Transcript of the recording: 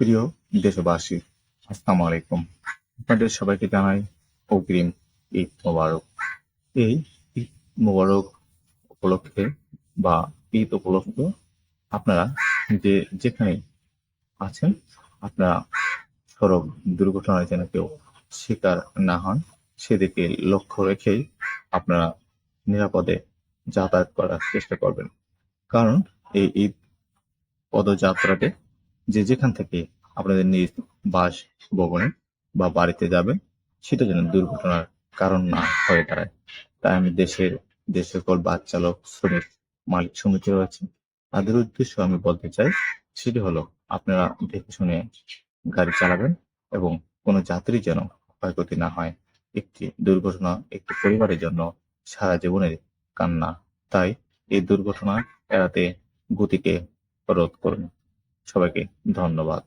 প্রিয় দেশবাসী, আসসালামু আলাইকুম। আপনাদের সবাইকে জানাই অগ্রিম ঈদ মোবারক। এই ঈদ মোবারক উপলক্ষে বা ঈদ উপলক্ষে আপনারা যে যেখানে আছেন, আপনারা সড়ক দুর্ঘটনায় যেন কেউ শিকার না হন, সেদিকে লক্ষ্য রেখেই আপনারা নিরাপদে যাতায়াত করার চেষ্টা করবেন। কারণ এই ঈদ পদযাত্রাতে যে যেখান থেকে আপনাদের নিজ বাস, ভবনে বা বাড়িতে যাবেন, সেটা যেন দুর্ঘটনার কারণ না হয়ে দাঁড়ায়। তাই আমি দেশের যে সকল বাস চালক শ্রমিক, মালিক সমিতি রয়েছে। তাদের উদ্দেশ্য আমি বলতে চাই, সেটি হলো আপনারা দেখে শুনে গাড়ি চালাবেন এবং কোনো যাত্রী যেন ক্ষয়ক্ষতি না হয়। একটি দুর্ঘটনা একটি পরিবারের জন্য সারা জীবনের কান্না। তাই এই দুর্ঘটনা এড়াতে গতিকে রোধ করুন। সবাইকে ধন্যবাদ।